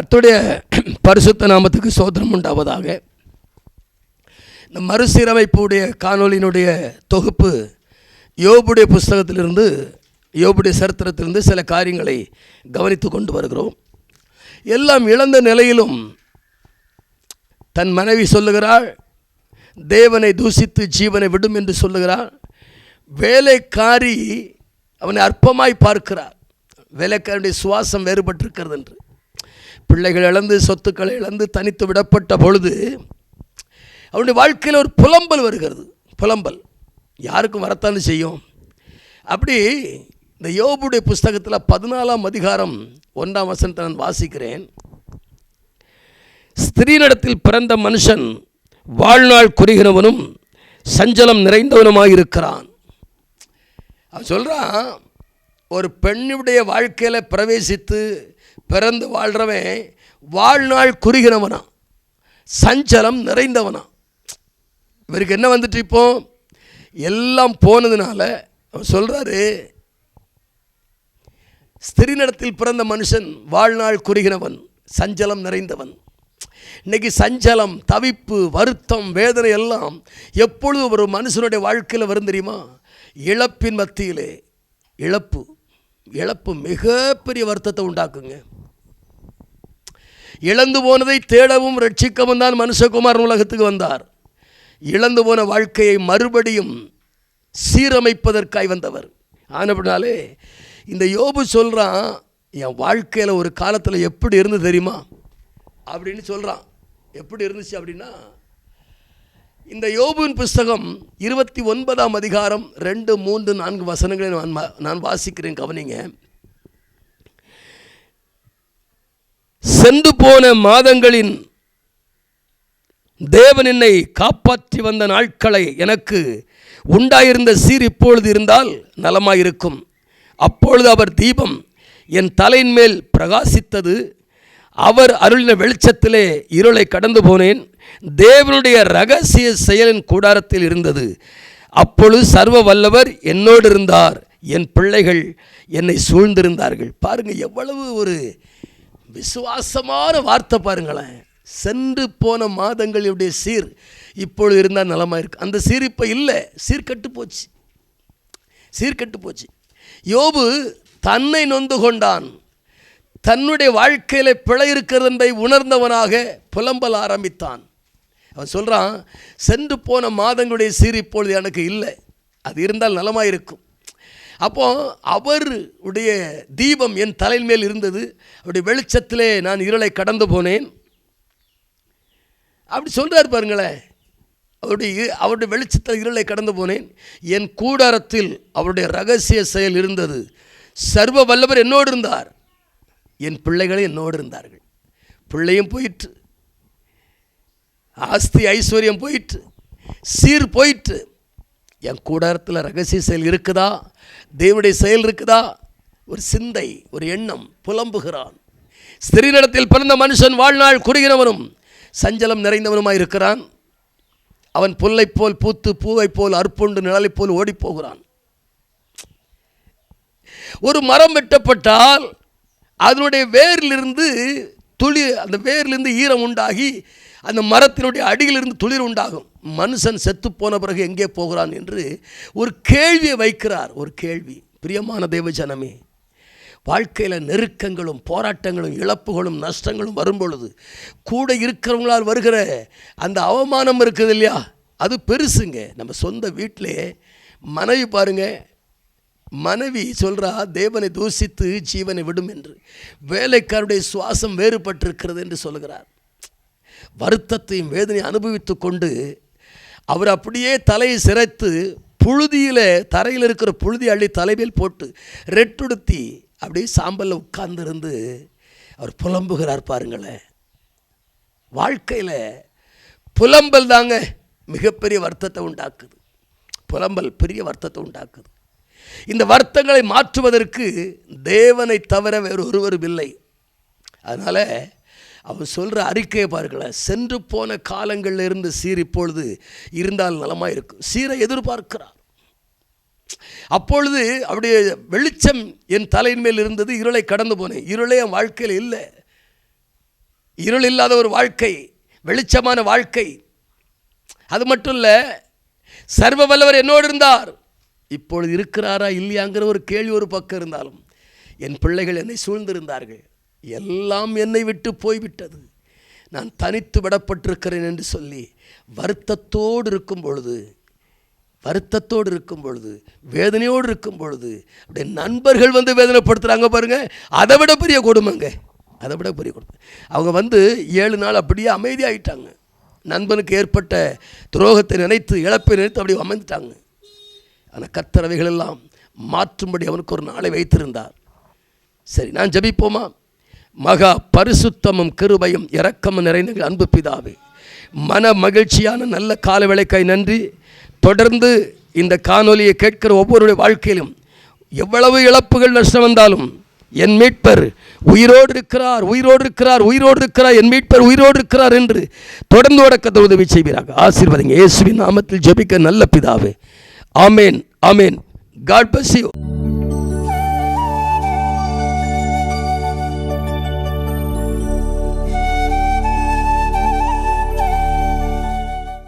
கர்த்தருடைய பரிசுத்த நாமத்துக்கு சோதனம் உண்டாவதாக. இந்த மறுசீரமைப்புடைய காணொளியினுடைய தொகுப்பு யோபுடைய புஸ்தகத்திலிருந்து யோபுடைய சரித்திரத்திலிருந்து சில காரியங்களை கவனித்து கொண்டு வருகிறோம். எல்லாம் இழந்த நிலையிலும் தன் மனைவி சொல்லுகிறாள் தேவனை தூசித்து ஜீவனை விடும் என்று சொல்லுகிறாள். வேலைக்காரி அவனை அற்பமாய் பார்க்கிறார். வேலைக்காரனுடைய சுவாசம் வேறுபட்டிருக்கிறது என்று. பிள்ளைகள் இழந்து சொத்துக்களை இழந்து தனித்து விடப்பட்ட பொழுது அவனுடைய வாழ்க்கையில் ஒரு புலம்பல் வருகிறது. புலம்பல். யாருக்கும் வரத்தானு செய்யும்? அப்படி இந்த யோபுடைய புஸ்தகத்தில் பதினாலாம் அதிகாரம் ஒன்றாம் வசனத்தை நான் வாசிக்கிறேன். ஸ்திரீனிடத்தில் பிறந்த மனுஷன் வாழ்நாள் குறுகினவனும் சஞ்சலம் நிறைந்தவனுமாயிருக்கிறான். அவன் சொல்கிறான் ஒரு பெண்ணுடைய வாழ்க்கையில் பிரவேசித்து பிறந்து வாழ்கிறவன் வாழ்நாள் குறுகினவனா? சஞ்சலம் நிறைந்தவனா? இவருக்கு என்ன வந்துட்டு இப்போ? எல்லாம் போனதுனால அவர் சொல்கிறாரு ஸ்திரீநடத்தில் பிறந்த மனுஷன் வாழ்நாள் குறுகினவன் சஞ்சலம் நிறைந்தவன். இன்னைக்கு சஞ்சலம் தவிப்பு வருத்தம் வேதனை எல்லாம் எப்பொழுது ஒரு மனுஷனுடைய வாழ்க்கையில் வரும் தெரியுமா? இழப்பின் மத்தியிலே இழப்பு. இழப்பு மிகப்பெரிய வருத்தத்தை உண்டாக்குங்க. இழந்து போனதை தேடவும் ரட்சிக்கவும் தான் மனுஷகுமார் உலகத்துக்கு வந்தார். இழந்து போன வாழ்க்கையை மறுபடியும் சீரமைப்பதற்காய் வந்தவர். ஆனப்படினாலே இந்த யோபு சொல்கிறான் என் வாழ்க்கையில் ஒரு காலத்தில் எப்படி இருந்து தெரியுமா? அப்படின்னு சொல்கிறான் எப்படி இருந்துச்சு அப்படின்னா இந்த யோபுவின் புஸ்தகம் இருபத்தி ஒன்பதாம் அதிகாரம் ரெண்டு மூன்று நான்கு வசனங்களை நான் நான் வாசிக்கிறேன் கவனிங்க. சென்று போன மாதங்களின் தேவன் என்னை காப்பாற்றி வந்த நாட்களை எனக்கு உண்டாயிருந்த சீர் இப்பொழுது இருந்தால் நலமாயிருக்கும். அப்பொழுது அவர் தீபம் என் தலையின் மேல் பிரகாசித்தது. அவர் அருளின வெளிச்சத்திலே இருளை கடந்து போனேன். தேவனுடைய ரகசிய செயலின் கூடாரத்தில் இருந்தது. அப்பொழுது சர்வ வல்லவர் என்னோடு இருந்தார். என் பிள்ளைகள் என்னை சூழ்ந்திருந்தார்கள். பாருங்கள் எவ்வளவு ஒரு விசுவாசமான வார்த்தை பாருங்களேன். சென்று போன மாதங்களுடைய சீர் இப்பொழுது இருந்தால் நலமாக இருக்கு. அந்த சீர் இப்போ இல்லை. சீர்கட்டு போச்சு. சீர்கட்டு போச்சு. யோபு தன்னை நொந்து கொண்டான். தன்னுடைய வாழ்க்கையில் பிழை இருக்கிறது என்பதை உணர்ந்தவனாக புலம்பல் ஆரம்பித்தான். அவன் சொல்கிறான் சென்று போன மாதங்களுடைய சீர் இப்பொழுது எனக்கு இல்லை. அது இருந்தால் நலமாக இருக்கும். அப்போ அவருடைய தீபம் என் தலையின் மேல் இருந்தது. அவருடைய வெளிச்சத்திலே நான் இருளை கடந்து போனேன். அப்படி சொல்கிறார் பாருங்களேன். அவருடைய அவருடைய வெளிச்சத்தில் இருளை கடந்து போனேன். என் கூடாரத்தில் அவருடைய ரகசிய செயல் இருந்தது. சர்வ வல்லவர் என்னோடு இருந்தார். என் பிள்ளைகளும் என்னோடு இருந்தார்கள். பிள்ளையும் போயிற்று. ஆஸ்தி ஐஸ்வர்யம் போயிற்று. சீர் போயிற்று. என் கூடாரத்தில் ரகசிய செயல் இருக்குதா? தேவனுடைய செயல் இருக்குதா? ஒரு சிந்தை ஒரு எண்ணம் புலம்புகிறான். ஸ்திரீனிடத்தில் பிறந்த மனுஷன் வாழ்நாள் குறுகினவனும் சஞ்சலம் நிறைந்தவனுமாய் இருக்கிறான். அவன் புல்லைப் போல் பூத்து பூவைப் போல் அற்புண்டு நிழலைப் போல் ஓடிப்போகிறான். ஒரு மரம் வெட்டப்பட்டால் அதனுடைய வேரிலிருந்து துளி அந்த வேரிலிருந்து ஈரம் உண்டாகி அந்த மரத்தினுடைய அடியிலிருந்து துளிர் உண்டாகும். மனுஷன் செத்து போன பிறகு எங்கே போகிறான் என்று ஒரு கேள்வியை வைக்கிறார். ஒரு கேள்வி. பிரியமான தேவஜனமே வாழ்க்கையில் நெருக்கங்களும் போராட்டங்களும் இழப்புகளும் நஷ்டங்களும் வரும்பொழுது கூட இருக்கிறவங்களால் வருகிற அந்த அவமானம் இருக்குது இல்லையா? அது பெருசுங்க. நம்ம சொந்த வீட்டிலே மனைவி பாருங்க. மனைவி சொல்கிறா தேவனை தூசித்து ஜீவனை விடும் என்று. வேலைக்காருடைய சுவாசம் வேறுபட்டிருக்கிறது என்று சொல்கிறார் வருத்தத்தையும் வேதனையும் அனுபவித்து கொண்டு அவர் அப்படியே தலையை சிரைத்து புழுதியில் தரையில் இருக்கிற புழுதி அள்ளி தலைமையில் போட்டு ரெட்டுடுத்தி அப்படியே சாம்பலில் உட்கார்ந்துருந்து அவர் புலம்புகிறார் பாருங்களேன். வாழ்க்கையில் புலம்பல் தாங்க மிகப்பெரிய வருத்தத்தை உண்டாக்குது. புலம்பல் பெரிய வருத்தத்தை உண்டாக்குது. இந்த வருத்தங்களை மாற்றுவதற்கு தேவனை தவிர வேறு ஒருவரும் இல்லை. அதனால் அவர் சொல்கிற அறிக்கையை பாருங்களேன் சென்று போன காலங்களில் இருந்து சீர் இப்பொழுது இருந்தால் நலமாக இருக்கும். சீரை எதிர்பார்க்கிறார். அப்பொழுது அவருடைய வெளிச்சம் என் தலையின் மேல் இருந்தது இருளை கடந்து போனேன். இருளே என் வாழ்க்கையில் இல்லை. இருள் இல்லாத ஒரு வாழ்க்கை வெளிச்சமான வாழ்க்கை. அது மட்டும் இல்லை சர்வ வல்லவர் என்னோடு இருந்தார். இப்பொழுது இருக்கிறாரா இல்லையாங்கிற ஒரு கேள்வி ஒரு பக்கம் இருந்தாலும் என் பிள்ளைகள் என்னை சூழ்ந்திருந்தார்கள். எல்லாம் என்னை விட்டு போய்விட்டது. நான் தனித்து விடப்பட்டிருக்கிறேன் என்று சொல்லி வருத்தத்தோடு இருக்கும் பொழுது வருத்தத்தோடு இருக்கும் பொழுது வேதனையோடு இருக்கும் பொழுது அப்படியே நண்பர்கள் வந்து வேதனைப்படுத்துகிறாங்க பாருங்கள் அதை விட பெரிய கொடுமைங்க. அதை விட பெரிய கொடுமை. அவங்க வந்து ஏழு நாள் அப்படியே அமைதியாகிட்டாங்க நண்பனுக்கு ஏற்பட்ட துரோகத்தை நினைத்து இழப்பை நினைத்து அப்படியே அமைந்துட்டாங்க. ஆனால் கத்தரவைகளெல்லாம் மாற்றும்படி அவனுக்கு ஒரு நாளை வைத்திருந்தார். சரி நான் ஜபிப்போமா? மகா பரிசுத்தமும் கிருபையும் இரக்கமும் நிறைந்த அன்பு பிதாவே. மன மகிழ்ச்சியான நல்ல காலவேளைக்காய் நன்றி. தொடர்ந்து இந்த காணொலியை கேட்கிற ஒவ்வொருடைய வாழ்க்கையிலும் எவ்வளவு இழப்புகள் நஷ்டம் வந்தாலும் என் மீட்பர் உயிரோடு இருக்கிறார் உயிரோடு இருக்கிறார் உயிரோடு இருக்கிறார் என் மீட்பர் உயிரோடு இருக்கிறார் என்று தொடர்ந்து உடக்கத்தை உதவி செய்வீராக. ஆசீர்வாதங்க. இயேசுவின் நாமத்தில் ஜெபிக்க நல்ல பிதாவே. ஆமேன் ஆமேன். God bless you